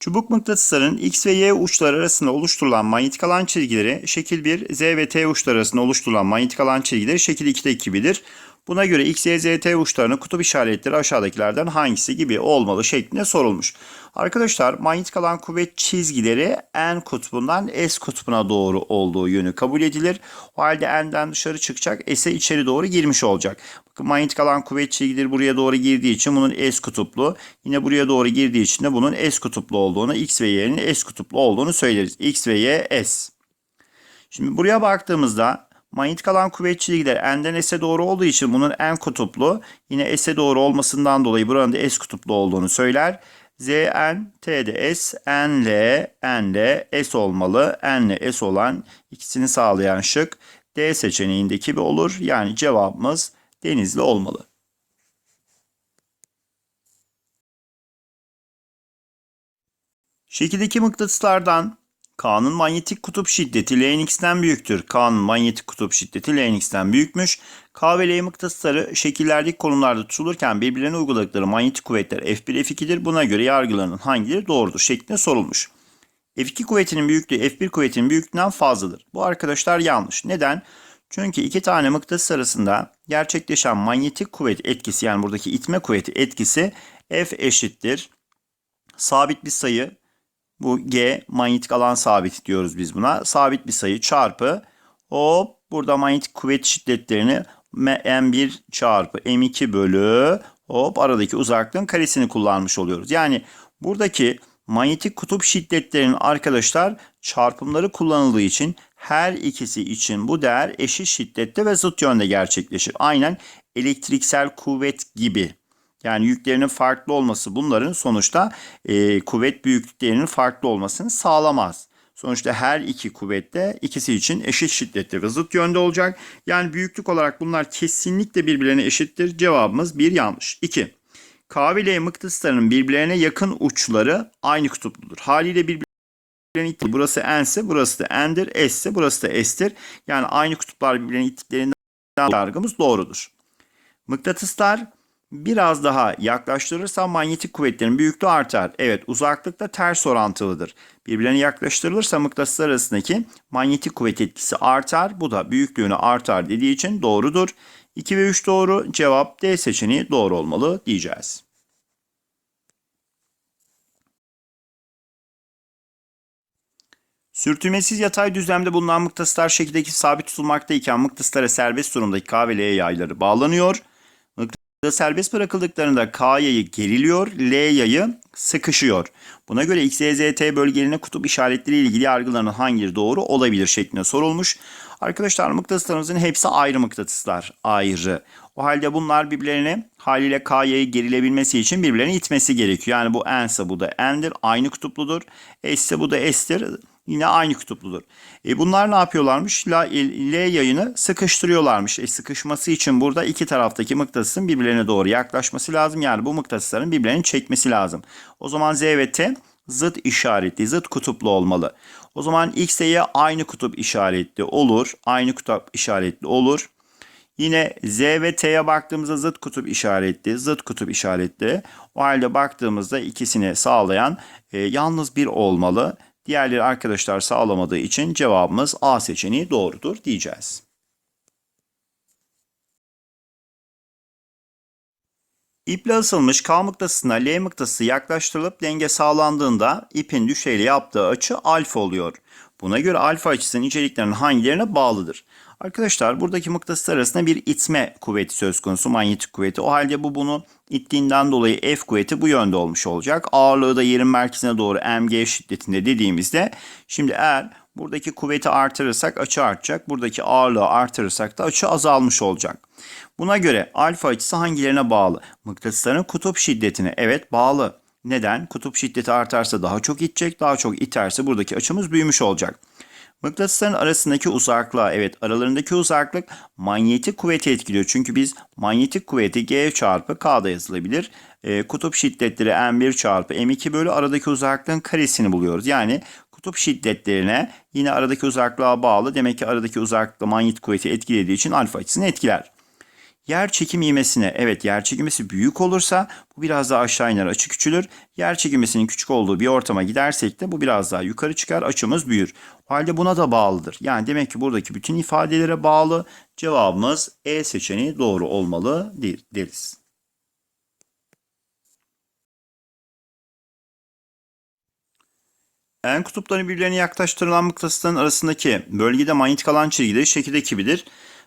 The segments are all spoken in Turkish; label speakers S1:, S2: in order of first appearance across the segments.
S1: Çubuk mıknatısların X ve Y uçları arasında oluşturulan manyetik alan çizgileri şekil 1, Z ve T uçları arasında oluşturulan manyetik alan çizgileri şekil 2'deki gibidir. Buna göre X, Y, Z, T uçlarının kutup işaretleri aşağıdakilerden hangisi gibi olmalı şeklinde sorulmuş. Arkadaşlar manyetik alan kuvvet çizgileri N kutbundan S kutbuna doğru olduğu yönü kabul edilir. O halde N'den dışarı çıkacak, S'e içeri doğru girmiş olacak. Bakın manyetik alan kuvvet çizgileri buraya doğru girdiği için bunun S kutuplu. Yine buraya doğru girdiği için de bunun S kutuplu olduğunu, X ve Y'nin S kutuplu olduğunu söyleriz. X ve Y S. Şimdi buraya baktığımızda manyetik alan kuvvet çizgileri N'den S'e doğru olduğu için bunun N kutuplu. Yine S'e doğru olmasından dolayı buranın da S kutuplu olduğunu söyler. Z, N, T de S, N, L, N, L, S olmalı. N ile S olan ikisini sağlayan şık D seçeneğindeki bir olur. Yani cevabımız Denizli olmalı. Şekildeki mıknatıslardan K'nın manyetik kutup şiddeti Lnx'ten büyüktür. K'nın manyetik kutup şiddeti Lnx'ten büyükmüş. K ve L mıknatısları şekillerdeki konumlarda tutulurken birbirlerine uyguladıkları manyetik kuvvetler F1, F2'dir. Buna göre yargılarının hangileri doğrudur şeklinde sorulmuş. F2 kuvvetinin büyüklüğü F1 kuvvetinin büyüklüğünden fazladır. Bu arkadaşlar yanlış. Neden? Çünkü iki tane mıknatıs arasında gerçekleşen manyetik kuvvet etkisi yani buradaki itme kuvveti etkisi F eşittir. Sabit bir sayı bu G manyetik alan sabit diyoruz biz buna. Sabit bir sayı çarpı hop burada manyetik kuvvet şiddetlerini M1 çarpı M2 bölü hop aradaki uzaklığın karesini kullanmış oluyoruz. Yani buradaki manyetik kutup şiddetlerinin arkadaşlar çarpımları kullanıldığı için her ikisi için bu değer eşit şiddette ve zıt yönde gerçekleşir. Aynen elektriksel kuvvet gibi. Yani yüklerinin farklı olması bunların sonuçta e, kuvvet büyüklüklerinin farklı olmasını sağlamaz. Sonuçta her iki kuvvette ikisi için eşit şiddette ve zıt yönde olacak. Yani büyüklük olarak bunlar kesinlikle birbirlerine eşittir. Cevabımız bir yanlış. 2. K ve mıknatıslarının birbirlerine yakın uçları aynı kutupludur. Haliyle birbirlerine ittiği burası N burası da N'dir. S ise burası da S'tir. Yani aynı kutuplar birbirlerine ittiklerinden yargımız doğrudur. Mıknatıslar biraz daha yaklaştırırsa manyetik kuvvetlerin büyüklüğü artar. Evet uzaklıkta ters orantılıdır. Birbirlerine yaklaştırılırsa mıknatıslar arasındaki manyetik kuvvet etkisi artar. Bu da büyüklüğünü artar dediği için doğrudur. 2 ve 3 doğru. Cevap D seçeneği doğru olmalı diyeceğiz. Sürtünmesiz yatay düzlemde bulunan mıknatıslar şekildeki sabit tutulmaktayken mıknatıslara serbest durumdaki K ve L yayları bağlanıyor. Mıknatıs serbest bırakıldıklarında K yayı geriliyor, L yayı sıkışıyor. Buna göre X, Y, bölgelerine kutup işaretleri ile ilgili yargılarının hangileri doğru olabilir şeklinde sorulmuş. Arkadaşlar mıknatıslarımızın hepsi ayrı mıknatıslar. Ayrı. O halde bunlar birbirlerine haliyle K yayı gerilebilmesi için birbirlerine itmesi gerekiyor. Yani bu N ise bu da N'dir. Aynı kutupludur. S ise bu da S'tir. Yine aynı kutupludur. E bunlar ne yapıyorlarmış? L, L yayını sıkıştırıyorlarmış. E sıkışması için burada iki taraftaki mıknatısın birbirlerine doğru yaklaşması lazım. Yani bu mıknatısların birbirlerini çekmesi lazım. O zaman Z ve T zıt işaretli, zıt kutuplu olmalı. O zaman X ile Y aynı kutup işaretli olur. Aynı kutup işaretli olur. Yine Z ve T'ye baktığımızda zıt kutup işaretli, zıt kutup işaretli. O halde baktığımızda ikisini sağlayan e, yalnız bir olmalı. Diğerleri arkadaşlar sağlamadığı için cevabımız A seçeneği doğrudur diyeceğiz. İple asılmış K mıknatısına L mıknatısı yaklaştırılıp denge sağlandığında ipin düşeyle yaptığı açı alfa oluyor. Buna göre alfa açısının niceliklerinin hangilerine bağlıdır? Arkadaşlar buradaki mıknatıslar arasında bir itme kuvveti söz konusu manyetik kuvveti. O halde bu bunu ittiğinden dolayı F kuvveti bu yönde olmuş olacak. Ağırlığı da yerin merkezine doğru mg şiddetinde dediğimizde şimdi eğer buradaki kuvveti artırırsak açı artacak. Buradaki ağırlığı artırırsak da açı azalmış olacak. Buna göre alfa açısı hangilerine bağlı? Mıknatısların kutup şiddetine evet bağlı. Neden? Kutup şiddeti artarsa daha çok itecek, daha çok iterse buradaki açımız büyümüş olacak. Mıknatısların arasındaki uzaklığa, evet aralarındaki uzaklık manyetik kuvveti etkiliyor. Çünkü biz manyetik kuvveti G çarpı K'da yazılabilir. E, kutup şiddetleri M1 çarpı M2 bölü aradaki uzaklığın karesini buluyoruz. Yani kutup şiddetlerine yine aradaki uzaklığa bağlı. Demek ki aradaki uzaklıkla manyetik kuvveti etkilediği için alfa açısını etkiler. Yer çekim ivmesine evet yer çekimesi büyük olursa bu biraz daha aşağı iner açı küçülür. Yer çekimesinin küçük olduğu bir ortama gidersek de bu biraz daha yukarı çıkar açımız büyür. O halde buna da bağlıdır. Yani demek ki buradaki bütün ifadelere bağlı cevabımız E seçeneği doğru olmalı deriz. En kutupların birbirlerine yaklaştırılan mıknatısların arasındaki bölgede manyetik alan çizgileri şekildeki gibidir.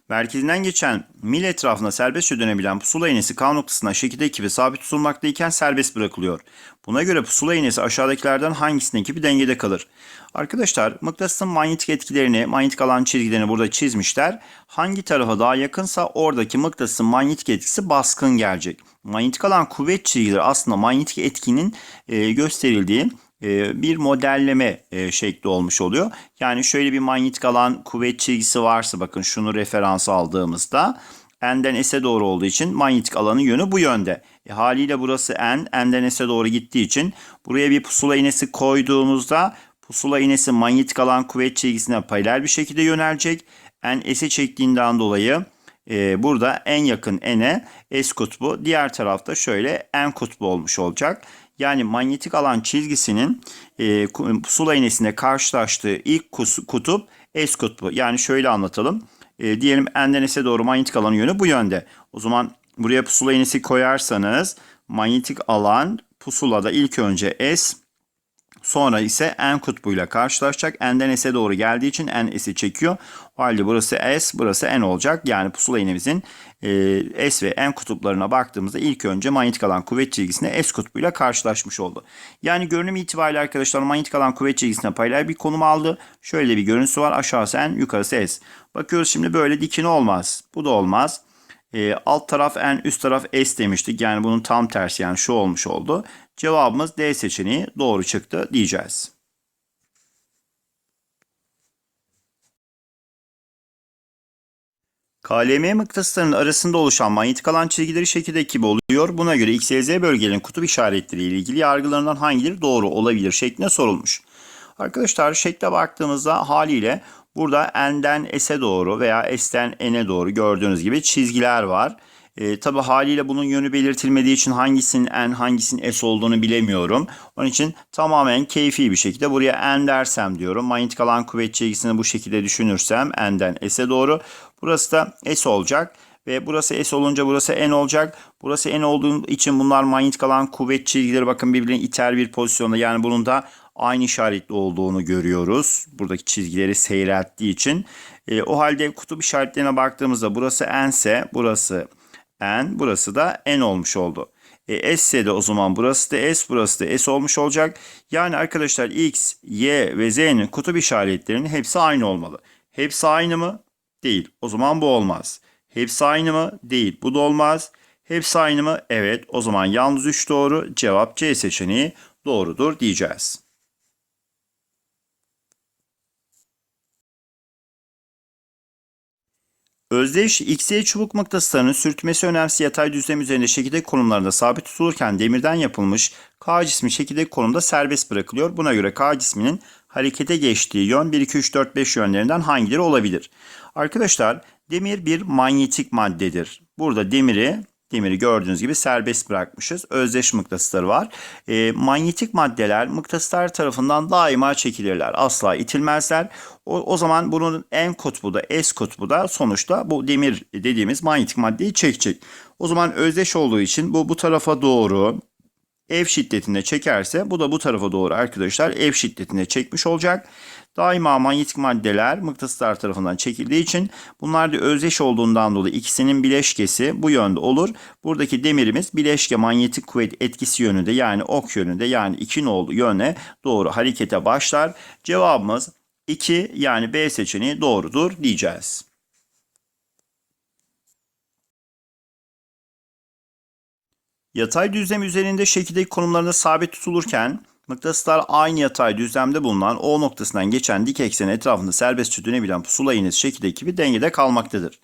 S1: Merkezinden geçen mil etrafında serbestçe dönebilen pusula iğnesi K noktasına şekilde ekibi sabit tutulmaktayken serbest bırakılıyor. Buna göre pusula iğnesi aşağıdakilerden hangisinin ekibi dengede kalır? Arkadaşlar mıknatısın manyetik etkilerini, manyetik alan çizgilerini burada çizmişler. Hangi tarafa daha yakınsa oradaki mıknatısın manyetik etkisi baskın gelecek. Manyetik alan kuvvet çizgileri aslında manyetik etkinin e, gösterildiği bir modelleme e, şekli olmuş oluyor. Yani şöyle bir manyetik alan kuvvet çizgisi varsa bakın şunu referans aldığımızda n'den s'e doğru olduğu için manyetik alanın yönü bu yönde. E, haliyle burası n, n'den s'e doğru gittiği için buraya bir pusula iğnesi koyduğumuzda pusula iğnesi manyetik alan kuvvet çizgisine paralel bir şekilde yönelecek. N s'e çektiğinden dolayı e, burada en yakın n'e s kutbu, diğer tarafta şöyle n kutbu olmuş olacak. Yani manyetik alan çizgisinin e, pusula iğnesinde karşılaştığı ilk kutup S kutbu. Yani şöyle anlatalım. E, diyelim N'den S'e doğru manyetik alanın yönü bu yönde. O zaman buraya pusula iğnesi koyarsanız manyetik alan pusulada ilk önce S Sonra ise N kutbuyla karşılaşacak. N'den S'e doğru geldiği için N S'i çekiyor. O halde burası S, burası N olacak. Yani pusula iğnemizin e, S ve N kutuplarına baktığımızda ilk önce manyetik alan kuvvet çizgisine S kutbuyla karşılaşmış oldu. Yani görünüm itibariyle arkadaşlar manyetik alan kuvvet çizgisine paralel bir konum aldı. Şöyle bir görüntüsü var. Aşağısı N, yukarısı S. Bakıyoruz şimdi böyle dikine olmaz. Bu da olmaz. E, alt taraf N, üst taraf S demiştik. Yani bunun tam tersi yani şu olmuş oldu. Cevabımız D seçeneği doğru çıktı diyeceğiz. KLM mıknatıslarının arasında oluşan manyetik alan çizgileri şekildeki gibi oluyor. Buna göre X, Y, kutup işaretleriyle ilgili yargılarından hangileri doğru olabilir şeklinde sorulmuş. Arkadaşlar şekle baktığımızda haliyle burada N'den S'e doğru veya S'ten N'e doğru gördüğünüz gibi çizgiler var. E, tabi haliyle bunun yönü belirtilmediği için hangisinin n hangisinin s olduğunu bilemiyorum. Onun için tamamen keyfi bir şekilde buraya n dersem diyorum. Manyetik alan kuvvet çizgisini bu şekilde düşünürsem n'den s'e doğru. Burası da s olacak. Ve burası S olunca burası N olacak. Burası N olduğu için bunlar manyetik alan kuvvet çizgileri bakın birbirine iter bir pozisyonda. Yani bunun da aynı işaretli olduğunu görüyoruz. Buradaki çizgileri seyrelttiği için. E, o halde kutup işaretlerine baktığımızda burası N ise burası n. Burası da n olmuş oldu. E, S de o zaman burası da S, burası da S olmuş olacak. Yani arkadaşlar X, Y ve Z'nin kutup işaretlerinin hepsi aynı olmalı. Hepsi aynı mı? Değil. O zaman bu olmaz. Hepsi aynı mı? Değil. Bu da olmaz. Hepsi aynı mı? Evet. O zaman yalnız 3 doğru. Cevap C seçeneği doğrudur diyeceğiz. Özdeş XY çubuk mıknatıslarının sürtmesi önemsiz yatay düzlem üzerinde şekildeki konumlarında sabit tutulurken demirden yapılmış K cismi şekildeki konumda serbest bırakılıyor. Buna göre K cisminin harekete geçtiği yön 1, 2, 3, 4, 5 yönlerinden hangileri olabilir? Arkadaşlar demir bir manyetik maddedir. Burada demiri demiri gördüğünüz gibi serbest bırakmışız. Özdeş mıknatısları var. E, manyetik maddeler mıknatıslar tarafından daima çekilirler. Asla itilmezler. O, o zaman bunun en kutbu da S kutbu da sonuçta bu demir dediğimiz manyetik maddeyi çekecek. O zaman özdeş olduğu için bu bu tarafa doğru F şiddetinde çekerse bu da bu tarafa doğru arkadaşlar F şiddetinde çekmiş olacak. Daima manyetik maddeler mıknatıslar tarafından çekildiği için bunlar da özdeş olduğundan dolayı ikisinin bileşkesi bu yönde olur. Buradaki demirimiz bileşke manyetik kuvvet etkisi yönünde yani ok yönünde yani 2 nolu yöne doğru harekete başlar. Cevabımız 2 yani B seçeneği doğrudur diyeceğiz. Yatay düzlem üzerinde şekildeki konumlarında sabit tutulurken mıknatıslar aynı yatay düzlemde bulunan O noktasından geçen dik eksen etrafında serbestçe dönebilen pusula iğnesi şekildeki gibi dengede kalmaktadır.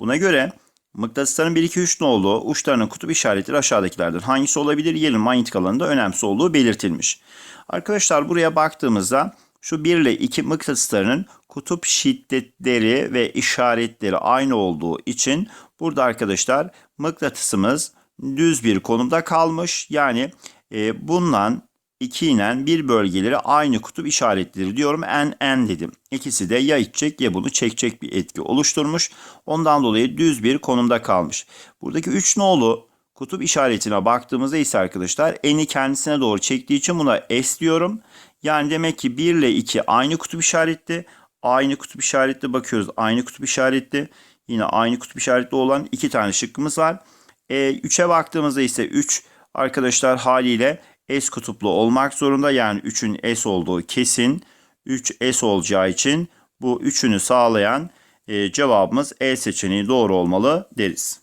S1: Buna göre mıknatısların 1, 2, 3 nolu uçlarının kutup işaretleri aşağıdakilerden hangisi olabilir? Yerin manyetik alanında önemsiz olduğu belirtilmiş. Arkadaşlar buraya baktığımızda şu 1 ile 2 mıknatıslarının kutup şiddetleri ve işaretleri aynı olduğu için Burada arkadaşlar mıknatısımız düz bir konumda kalmış. Yani e, bundan 2 ile bir bölgeleri aynı kutup işaretleri diyorum. N, N dedim. İkisi de ya itecek ya bunu çekecek bir etki oluşturmuş. Ondan dolayı düz bir konumda kalmış. Buradaki 3 nolu kutup işaretine baktığımızda ise arkadaşlar N'i kendisine doğru çektiği için buna S diyorum. Yani demek ki 1 ile 2 aynı kutup işaretli. Aynı kutup işaretli bakıyoruz. Aynı kutup işaretli. Yine aynı kutup işaretli olan iki tane şıkkımız var. E, 3'e baktığımızda ise 3 arkadaşlar haliyle S kutuplu olmak zorunda. Yani 3'ün S olduğu kesin. 3 S olacağı için bu üçünü sağlayan e, cevabımız E seçeneği doğru olmalı deriz.